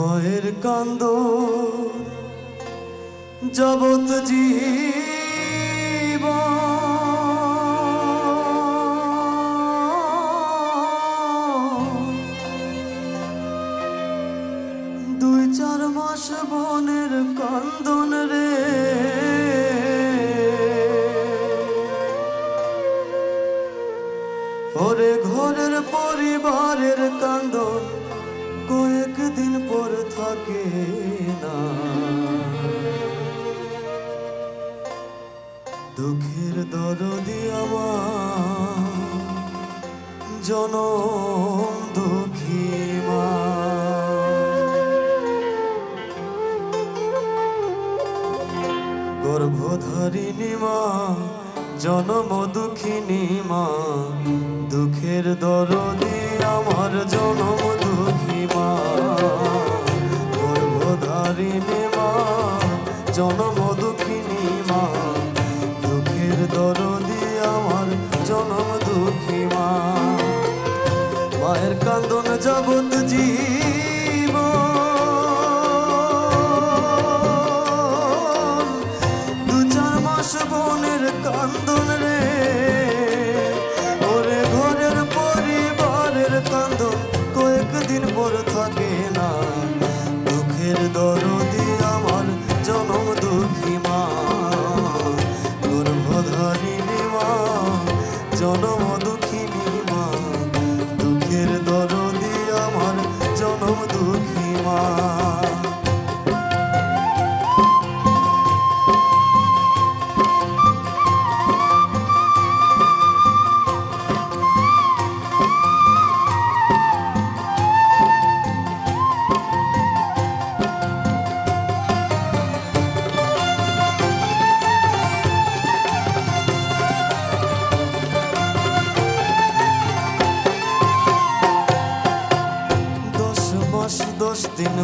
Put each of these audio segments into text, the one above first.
মায়ের কান্দ জগৎ জীব। দুই চার মাস বনের কান্দন রে। ঘরের পরিবারের কান্দন কয়েকদিন পর থাকে না দুঃখের দরদি আমার জনম দুঃখী মা গর্ভধারিণী মা জনম দুঃখিনী মা দুঃখের দরদি আমার জনম জনম দুঃখিনী মা, দুঃখের দরদি আমার জনম দুঃখী মা। মায়ের কান্দন জগৎ জীব, দু চার মাস বনের কান্দন রে।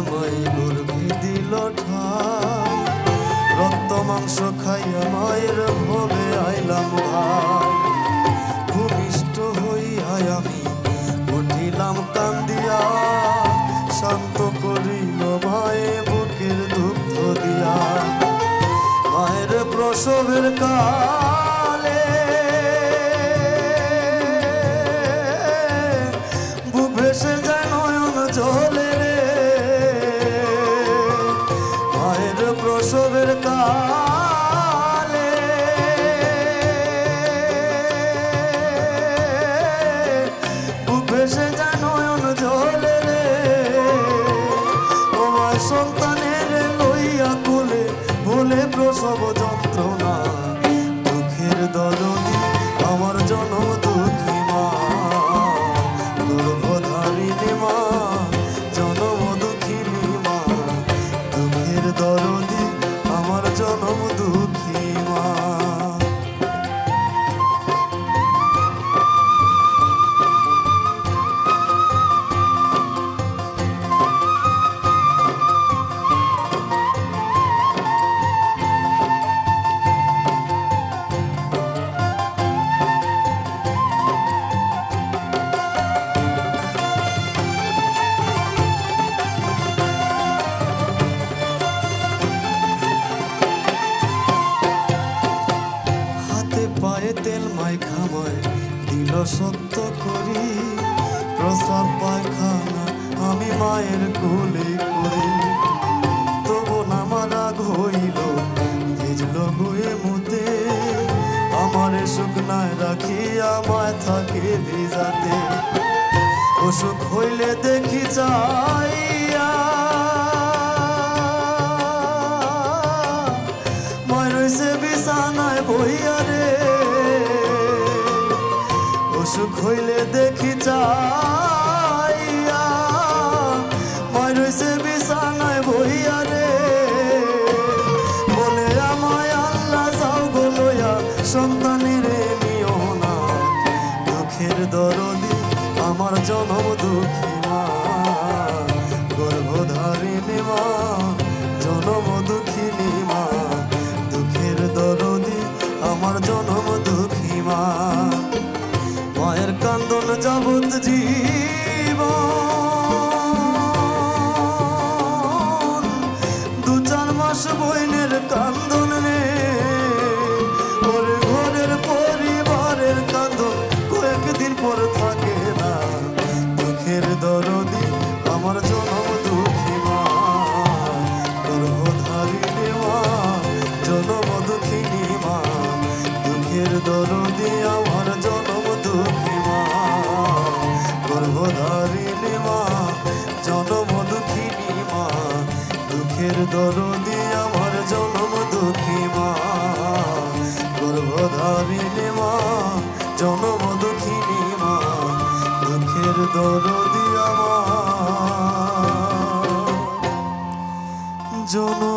গর্ভে দিল ঠাই। রক্ত, মাংস খাইয়া মায়ের ভবে আইলাম ভাই। ভূমিষ্ঠ হইয়া আমি উঠিলাম কান্দিয়া। শান্ত করিল মায়ে বুকের দুগ্ধ দিয়া। মায়ের প্রসবের কালে তেল দিল সত্য করি, প্রস্রাব পায়খানা আমি মায়ের কোলে করি। তবু আমার রাগ হইল, ভিজল গুয়ে মুতে আমারে শুকনায় রাখি আমায় থাকে ভিজাতে। অসুখ হইলে দেখি চাইয়া অসুখ হইলে দেখি চাইয়া। মই রইছে বিছানায় বইয়া রে। বলে আমায় আল্লাহ যাও গো লইয়া, সন্তানেরে নিও না। দুঃখের দরদি আমার জনম দুঃখী। বুকের দরদি আমার জনম দুঃখী মা। গর্ভধারী মা, জনম দুঃখিনী মা। দুঃখের দরদি আমার। জনম